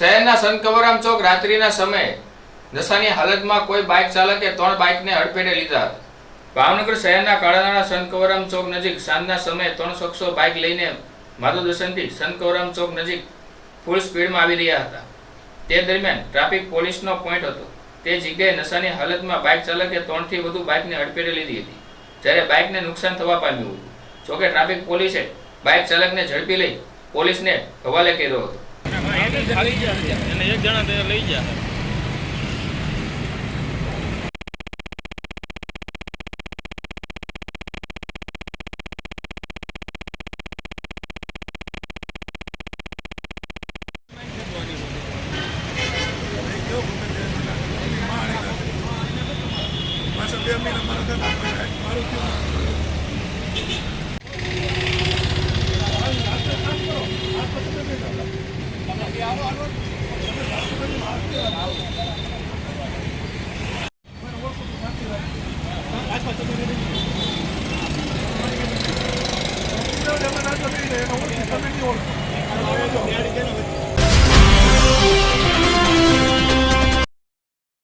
શહેરના સંતકવરામ ચોક રાત્રિના સમયે નશાની હાલતમાં કોઈ બાઇક ચાલકે ત્રણ બાઇકને હડપેટે લીધા હતા. ભાવનગર શહેરના કાળાનાળા સંતકવરામ ચોક નજીક સાંજના સમયે ત્રણ શખ્સો બાઇક લઈને માધુ દર્શનથી સંતકવરામ ચોક નજીક ફૂલ સ્પીડમાં આવી રહ્યા હતા. તે દરમિયાન ટ્રાફિક પોલીસનો પોઈન્ટ હતો. તે જગ્યાએ નશાની હાલતમાં બાઇક ચાલકે ત્રણથી વધુ બાઇકને હડપેટે લીધી હતી, જ્યારે બાઇકને નુકસાન થવા પામ્યું હતું. જોકે ટ્રાફિક પોલીસે બાઇક ચાલકને ઝડપી લઈ પોલીસને હવાલે કર્યો હતો. એને એક જણા તે લઈ મહિના મારા ಯಾವ